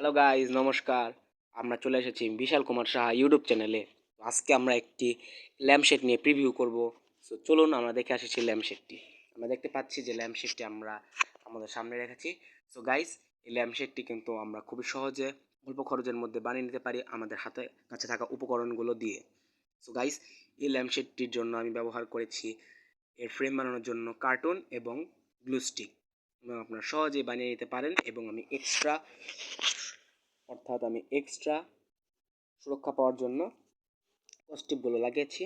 Hello guys নমস্কার। আমরা চলে এসেছি বিশাল কুমার সাহা ইউটিউব চ্যানেলে আজকে আমরা একটি ল্যাম্পশেড নিয়ে প্রিভিউ করব। সো চলুন আমরা দেখে আসেছি ল্যাম্পশেডটি আমরা দেখতে পাচ্ছি যে ল্যাম্পশেডটি আমরা আমাদের সামনে রেখেছি। সো গাইজ এই ল্যাম্পশেডটি কিন্তু আমরা খুবই সহজে অল্প খরচের মধ্যে বানিয়ে নিতে পারি আমাদের হাতে কাছে থাকা উপকরণগুলো দিয়ে। সো গাইজ এই ল্যাম্পশেডটির জন্য আমি ব্যবহার করেছি এর ফ্রেম বানানোর জন্য কার্টুন এবং গ্লু স্টিক এবং আপনারা সহজেই বানিয়ে নিতে পারেন এবং আমি এক্সট্রা অর্থাৎ আমি এক্সট্রা সুরক্ষা পাওয়ার জন্য কস্টিপগুলো লাগিয়েছি।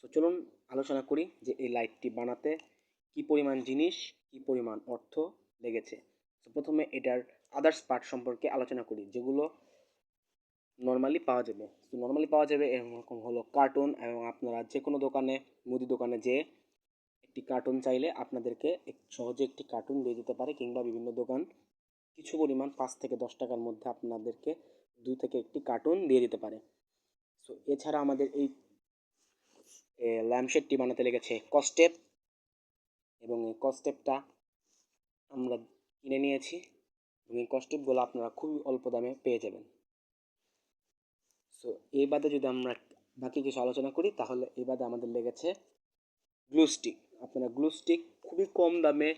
তো চলুন আলোচনা করি যে এই লাইটটি বানাতে কি পরিমাণ জিনিস, কি পরিমাণ অর্থ লেগেছে। তো প্রথমে এটার আদার্স পার্ট সম্পর্কে আলোচনা করি, যেগুলো নর্মালি পাওয়া যাবে। তো নর্মালি পাওয়া যাবে এরকম হলো কার্টুন এবং আপনারা যে কোনো দোকানে, মুদি দোকানে যে একটি কার্টুন চাইলে আপনাদেরকে সহজে একটি কার্টুন দিয়ে দিতে পারে কিংবা বিভিন্ন দোকান কিছু পরিমাণ পাঁচ থেকে দশ টাকার মধ্যে আপনাদেরকে দুই থেকে একটি কার্টুন দিয়ে দিতে পারে। সো এছাড়া আমাদের এই ল্যাম্পশেডটি বানাতে লেগেছে কস্টেপ এবং এই কস্টেপটা আমরা কিনে নিয়েছি এবং এই কস্টেপগুলো আপনারা খুবই অল্প দামে পেয়ে যাবেন। সো এই বাদে যদি আমরা বাকি কিছু আলোচনা করি, তাহলে এই বাদে আমাদের লেগেছে গ্লু স্টিক আপনারা গ্লু স্টিক খুবই কম দামে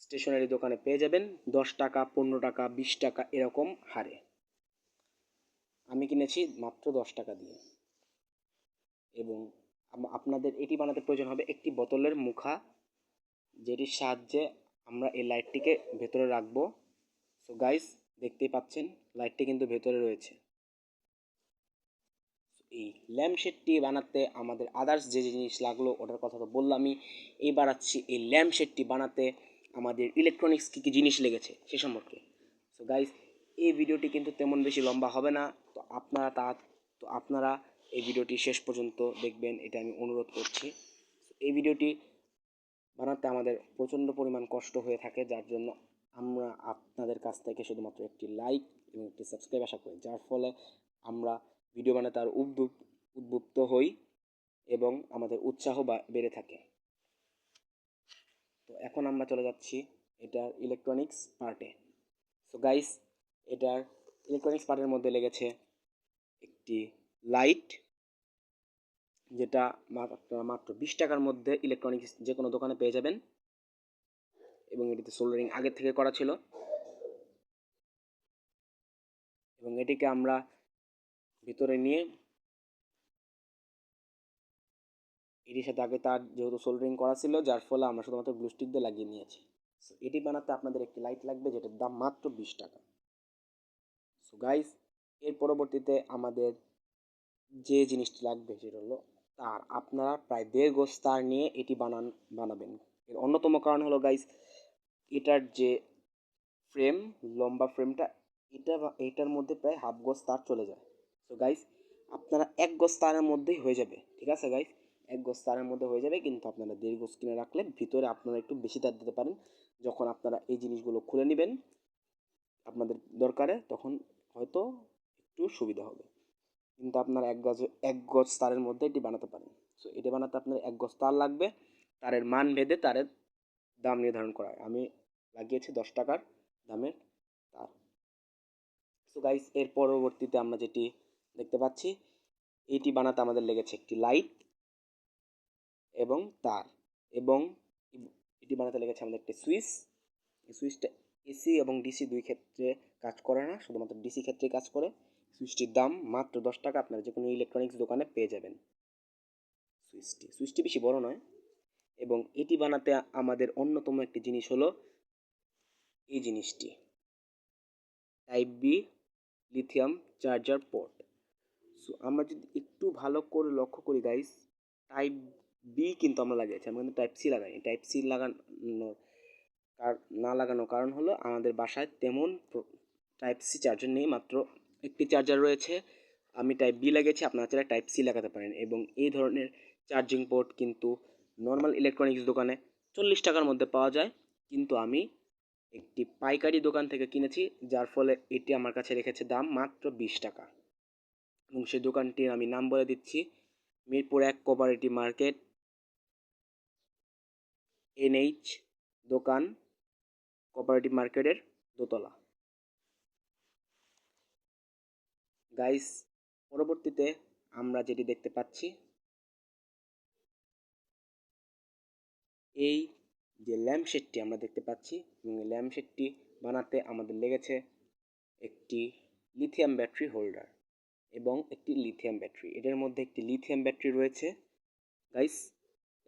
স্টেশনারি দোকানে পেয়ে যাবেন। দশ টাকা, পনেরো টাকা, বিশ টাকা এরকম হারে। আমি কিনেছি মাত্র দশ টাকা দিয়ে। এবং আপনাদের এটি বানাতে প্রয়োজন হবে একটি বোতলের মুখা, যেটির সাহায্যে আমরা এই লাইটটিকে ভেতরে রাখব। সো গাইস দেখতেই পাচ্ছেন, লাইটটি কিন্তু ভেতরে রয়েছে। এই ল্যাম্পশেডটি বানাতে আমাদের আদার্স যে জিনিস লাগল, ওটার কথা তো বললামই। এই বাড়াচ্ছি এই ল্যাম্পশেডটি বানাতে আমাদের ইলেকট্রনিক্স কী কী জিনিস লেগেছে সে সম্পর্কে। সো গাইস এই ভিডিওটি কিন্তু তেমন বেশি লম্বা হবে না। তো আপনারা তা, তো আপনারা এই ভিডিওটি শেষ পর্যন্ত দেখবেন, এটা আমি অনুরোধ করছি। এই ভিডিওটি বানাতে আমাদের প্রচণ্ড পরিমাণ কষ্ট হয়ে থাকে, যার জন্য আমরা আপনাদের কাছ থেকে শুধুমাত্র একটি লাইক এবং একটি সাবস্ক্রাইব আশা করি। যার ফলে আমরা ভিডিও বানাতে আর উদ্বুপ উদ্বুদ্ধ হই এবং আমাদের উৎসাহ বেড়ে থাকে। তো এখন আমরা চলে যাচ্ছি এটার ইলেকট্রনিক্স পার্টে সো গাইস এটার ইলেকট্রনিক্স পার্টের মধ্যে লেগেছে একটি লাইট যেটা মাত্র বিশ টাকার মধ্যে ইলেকট্রনিক্স যে কোনো দোকানে পেয়ে যাবেন। এবং এটিতে সোল্ডারিং আগের থেকে করা ছিল। এবং এটিকে আমরা ভিতরে নিয়ে এটির সাথে আগে তার যেহেতু সোল্ডারিং করা ছিল, যার ফলে আমরা শুধুমাত্র গ্লুস্টিক দিয়ে লাগিয়ে নিয়েছি। সো এটি বানাতে আপনাদের একটি লাইট লাগবে, যেটার দাম মাত্র বিশ টাকা। সো গাইস এর পরবর্তীতে আমাদের যে জিনিসটি লাগবে, সেটা হলো তার। আপনারা প্রায় দেড় গোজ তার নিয়ে এটি বানান, বানাবেন। এর অন্যতম কারণ হলো গাইস এটার যে ফ্রেম লম্বা ফ্রেমটা এটা এটার মধ্যে প্রায় হাফ গোজ তার চলে যায়। সো গাইস আপনারা এক গোজ তারের মধ্যেই হয়ে যাবে, ঠিক আছে গাইস এক গোজ তারের মধ্যে হয়ে যাবে। কিন্তু আপনারা দেড় গোজ কিনে রাখলে ভিতরে আপনারা একটু বেশি তার দিতে পারেন। যখন আপনারা এই জিনিসগুলো খুলে নেবেন আপনাদের দরকারে, তখন হয়তো একটু সুবিধা হবে। কিন্তু আপনারা এক গজ এক গজ তারের মধ্যে এটি বানাতে পারেন। সো এটি বানাতে আপনার এক গজ তার লাগবে। তারের মান ভেদে তারের দাম নির্ধারণ করা হয়। আমি লাগিয়েছি দশ টাকার দামের তার। সো গাইস এর পরবর্তীতে আমরা যেটি দেখতে পাচ্ছি, এটি বানাতে আমাদের লেগেছে একটি লাইট এবং তার। এবং এটি বানাতে লেগেছে আমাদের একটি সুইচ। এই সুইচটা এসি এবং ডিসি দুই ক্ষেত্রে কাজ করে না, শুধুমাত্র ডিসি ক্ষেত্রে কাজ করে। সুইচটির দাম মাত্র দশ টাকা, আপনারা যে কোনো ইলেকট্রনিক্স দোকানে পেয়ে যাবেন সুইচটি। সুইচটি বেশি বড় নয়। এবং এটি বানাতে আমাদের অন্যতম একটি জিনিস হলো এই জিনিসটি। Type B lithium charger port so আমরা যদি একটু ভালো করে লক্ষ্য করি গাইস টাইপ বি কিন্তু আমরা লাগিয়েছি আমরা কিন্তু টাইপ সি লাগাই টাইপ সি লাগানোর কার, না লাগানোর কারণ হলো আমাদের বাসায় তেমন টাইপ সি চার্জার নেই, মাত্র একটি চার্জার রয়েছে। আমি টাইপ বি লাগিয়েছি, আপনারা চাইলে টাইপ সি লাগাতে পারেন। এবং এই ধরনের চার্জিং পোর্ট কিন্তু নর্মাল ইলেকট্রনিক্স দোকানে চল্লিশ টাকার মধ্যে পাওয়া যায়। কিন্তু আমি একটি পাইকারি দোকান থেকে কিনেছি, যার ফলে এটি আমার কাছে রেখেছে দাম মাত্র বিশ টাকা। এবং সেই দোকানটির আমি নাম বলে দিচ্ছি, মিরপুর এক কোপারেটিভ মার্কেট এনএইচ দোকান কোপারেটিভ মার্কেটের দোতলা। গাইস পরবর্তীতে আমরা যেটি দেখতে পাচ্ছি, এই যে ল্যাম্পশেডটি আমরা দেখতে পাচ্ছি, এবং এই ল্যাম্পশেডটি বানাতে আমাদের লেগেছে একটি লিথিয়াম ব্যাটারি হোল্ডার এবং একটি লিথিয়াম ব্যাটারি এটার মধ্যে একটি লিথিয়াম ব্যাটারি রয়েছে। গাইস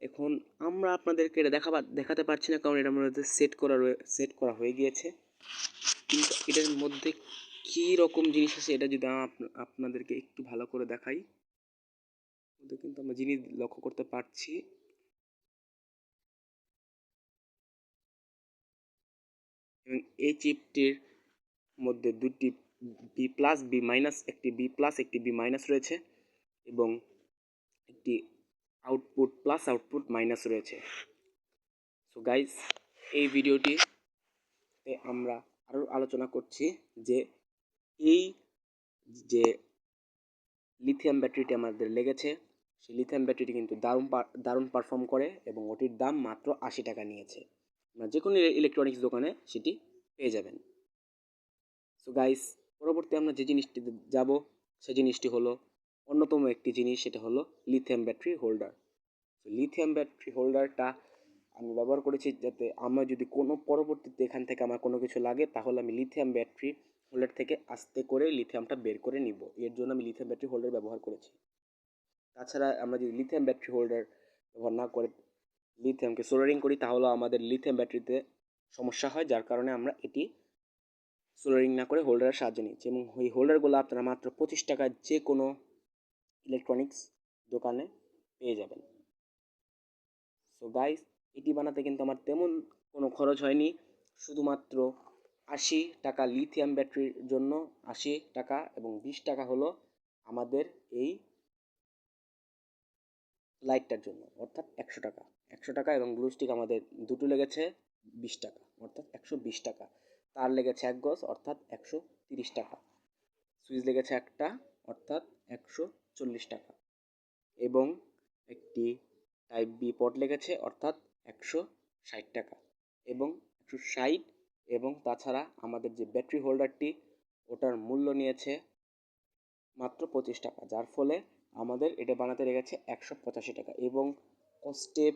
এখন আমরা আপনাদেরকে এটা দেখাবার দেখাতে পারছি না, কারণ এটার মধ্যে সেট করা সেট করা হয়ে গিয়েছে। কিন্তু এটার মধ্যে কী রকম জিনিস আছে, এটা যদি আপনাদেরকে একটু ভালো করে দেখাই। কিন্তু আমরা জিনিস লক্ষ্য করতে পারছি। এবং এই চিপটির মধ্যে দুটি বি প্লাস বি মাইনাস একটি বি প্লাস একটি বি মাইনাস রয়েছে। এবং একটি আউটপুট প্লাস আউটপুট মাইনাস রয়েছে। সো গাইস এই ভিডিওটিতে আমরা আরও আলোচনা করছি যে এই যে লিথিয়াম ব্যাটারিটি আমাদের লেগেছে, সেই লিথিয়াম ব্যাটারিটি কিন্তু দারুণ দারুণ পারফর্ম করে এবং ওটির দাম মাত্র আশি টাকা নিয়েছে। আপনারা যে কোনো ইলেকট্রনিক্স দোকানে সেটি পেয়ে যাবেন। সো গাইস পরবর্তী আমরা যে জিনিসটিতে যাব সেই জিনিসটি হলো অন্যতম একটি জিনিস সেটা হলো lithium battery holder lithium battery হোল্ডারটা আমি ব্যবহার করেছি যাতে আমার যদি কোনো পরবর্তীতে এখান থেকে আমার কোনো কিছু লাগে, তাহলে আমি লিথিয়াম ব্যাটারি হোল্ডার থেকে আস্তে করে লিথিয়ামটা বের করে নিব। এর জন্য আমি লিথিয়াম ব্যাটারি হোল্ডার ব্যবহার করেছি। তাছাড়া আমরা যদি লিথিয়াম ব্যাটারি হোল্ডার ব্যবহার না করে লিথিয়ামকে সোলারিং করি তাহলে আমাদের লিথিয়াম ব্যাটারিতে সমস্যা হয়, যার কারণে আমরা এটি সোলারিং না করে হোল্ডারের সাহায্য নিচ্ছি। এবং এই হোল্ডারগুলো আপনারা মাত্র পঁচিশ টাকায় যে কোনো ইলেকট্রনিক্স দোকানে পেয়ে যাবেন। সো গাইস এটি বানাতে কিন্তু আমার তেমন কোনো খরচ হয়নি। শুধুমাত্র আশি টাকা লিথিয়াম ব্যাটারির জন্য আশি টাকা এবং বিশ টাকা হলো আমাদের এই লাইটটার জন্য, অর্থাৎ একশো টাকা। একশো টাকা এবং গ্লু স্টিক আমাদের দুটো লেগেছে বিশ টাকা, অর্থাৎ একশো বিশ টাকা। তার লেগেছে এক গজ, অর্থাৎ একশো তিরিশ টাকা। সুইচ লেগেছে একটা, অর্থাৎ একশো চল্লিশ টাকা। এবং একটি টাইপ বি পট লেগেছে, অর্থাৎ একশো ষাট টাকা এবং একশো ষাট এবং তাছাড়া আমাদের যে ব্যাটারি হোল্ডারটি ওটার মূল্য নিয়েছে মাত্র পঁচিশ টাকা, যার ফলে আমাদের এটা বানাতে লেগেছে একশো পঁচাশি টাকা এবং স্টেপ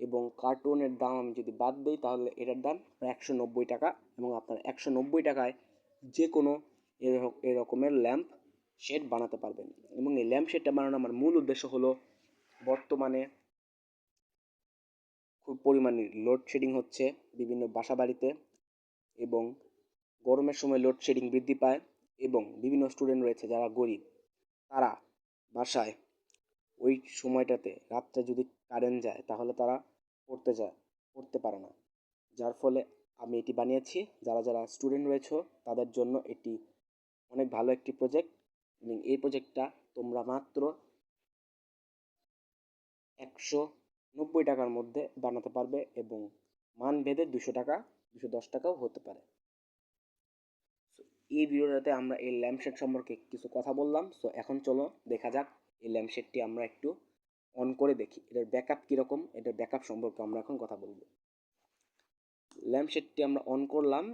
এবং কার্টুনের দাম আমি যদি বাদ দিই, তাহলে এটার দাম একশো নব্বই টাকা এবং আপনার একশো নব্বই টাকায় যে কোনো এরক- এরকমের ল্যাম্প শেড বানাতে পারবেন। এবং এই ল্যাম্প শেডটা বানানোর আমার মূল উদ্দেশ্য হলো বর্তমানে খুব পরিমাণে লোডশেডিং হচ্ছে বিভিন্ন বাসা বাড়িতে এবং গরমের সময় লোডশেডিং বৃদ্ধি পায় এবং বিভিন্ন স্টুডেন্ট রয়েছে যারা গরিব, তারা বাসায় ওই সময়টাতে রাত্রে যদি কারেন্ট যায় তাহলে তারা পড়তে যায়, পড়তে পারে না। যার ফলে আমি এটি বানিয়েছি, যারা যারা স্টুডেন্ট রয়েছে তাদের জন্য এটি অনেক ভালো একটি প্রজেক্ট এবং এই প্রজেক্টটা তোমরা মাত্র একশো নব্বই টাকার মধ্যে বানাতে পারবে এবং মান ভেদে দুশো টাকা, দুশো দশ টাকাও হতে পারে। এই ভিডিওটাতে আমরা এই ল্যাম্পশেড সম্পর্কে কিছু কথা বললাম। সো এখন চলো দেখা যাক এই ল্যাম্পশেডটি আমরা একটু অন করে দেখি। এটার ব্যাকআপ কীরকম? এটার ব্যাকআপ সম্পর্কে আমরা এখন কথা বলব। ল্যাম্পশেডটি আমরা অন করলাম।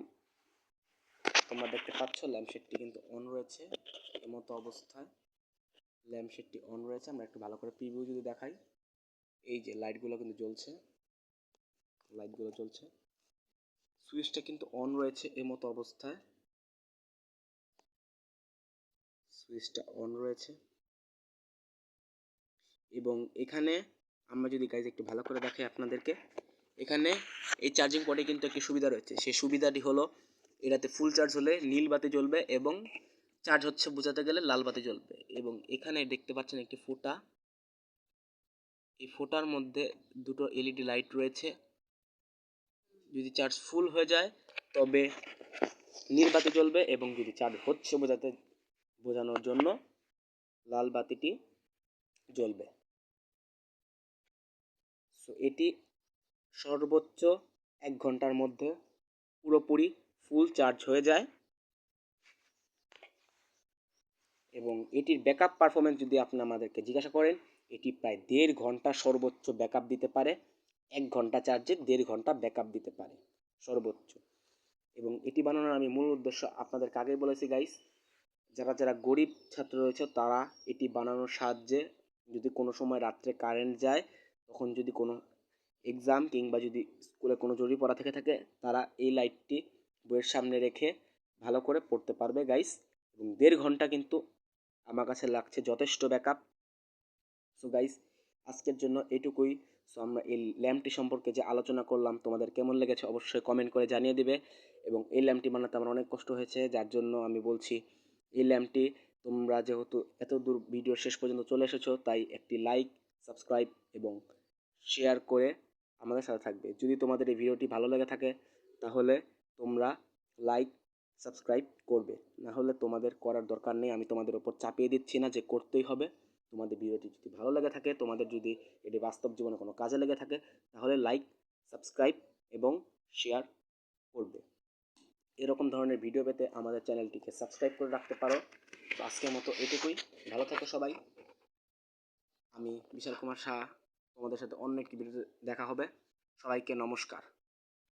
তোমরা দেখতে পাচ্ছ ল্যাম্পশেডটি কিন্তু অন রয়েছে এমতো অবস্থায়। ল্যাম্পশেডটি অন রয়েছে, আমরা একটু ভালো করে প্রিভিউ যদি দেখাই। এই যে লাইটগুলো কিন্তু জ্বলছে লাইটগুলো জ্বলছে। সুইচটা কিন্তু অন রয়েছে এমতো অবস্থায়। সুইচটা অন রয়েছে। এবং এখানে আমরা যদি গাইজ একটু ভালো করে দেখাই আপনাদেরকে, এখানে এই চার্জিং পটে কিন্তু একটি সুবিধা রয়েছে। সেই সুবিধাটি হলো এটাতে ফুল চার্জ হলে নীল বাতি জ্বলবে এবং চার্জ হচ্ছে বোঝাতে গেলে লাল বাতি জ্বলবে। এবং এখানে দেখতে পাচ্ছেন একটি ফোটা। এই ফোঁটার মধ্যে দুটো এলইডি লাইট রয়েছে। যদি চার্জ ফুল হয়ে যায়, তবে নীল বাতি জ্বলবে এবং যদি চার্জ হচ্ছে বোঝাতে, বোঝানোর জন্য লাল বাতিটি জ্বলবে। সো এটি সর্বোচ্চ এক ঘণ্টার মধ্যে পুরোপুরি ফুল চার্জ হয়ে যায়। এবং এটির ব্যাকআপ পারফরমেন্স যদি আপনি আমাদেরকে জিজ্ঞাসা করেন, এটি প্রায় দেড় ঘণ্টা সর্বোচ্চ ব্যাকআপ দিতে পারে, এক ঘণ্টা চার্জে দেড় ঘণ্টা ব্যাকআপ দিতে পারে সর্বোচ্চ। এবং এটি বানানোর আমি মূল উদ্দেশ্য আপনাদেরকে আগেই বলেছি গাইস যারা যারা গরিব ছাত্র রয়েছে তারা এটি বানানোর সাহায্যে যদি কোনো সময় রাত্রে কারেন্ট যায়, তখন যদি কোনো এক্সাম কিংবা যদি স্কুলে কোনো জরুরি পড়া থেকে থাকে, তারা এই লাইটটি বইয়ের সামনে রেখে ভালো করে পড়তে পারবে গাইস এবং দেড় ঘণ্টা কিন্তু আমার কাছে লাগছে, যথেষ্ট ব্যাকআপ সো গাইস আজকের জন্য এটুকুই। সো আমরা এই ল্যাম্পটি সম্পর্কে যে আলোচনা করলাম, তোমাদের কেমন লেগেছে অবশ্যই কমেন্ট করে জানিয়ে দিবে। এবং এই ল্যাম্পটি বানাতে আমার অনেক কষ্ট হয়েছে, যার জন্য আমি বলছি, এই ল্যাম্পটি তোমরা যেহেতু এত দূর ভিডিও শেষ পর্যন্ত চলে এসেছ, তাই একটি লাইক সাবস্ক্রাইব এবং শেয়ার করে আমাদের সাথে থাকবে। যদি তোমাদের এই ভিডিওটি ভালো লেগে থাকে, তাহলে তোমরা লাইক সাবস্ক্রাইব করবে। না হলে তোমাদের করার দরকার নেই, আমি তোমাদের ওপর চাপিয়ে দিচ্ছি না যে করতেই হবে। তোমাদের ভিডিওটি যদি ভালো লেগে থাকে, তোমাদের যদি এটি বাস্তব জীবনে কোনো কাজে লেগে থাকে, তাহলে লাইক সাবস্ক্রাইব এবং শেয়ার করবে। এরকম ধরনের ভিডিও পেতে আমাদের চ্যানেলটিকে সাবস্ক্রাইব করে রাখতে পারো। আজকের মতো এটুকুই। ভালো থাকো সবাই। আমি বিশাল কুমার শাহ। তোমাদের সাথে অন্য একটি ভিডিওতে দেখা হবে। সবাইকে নমস্কার।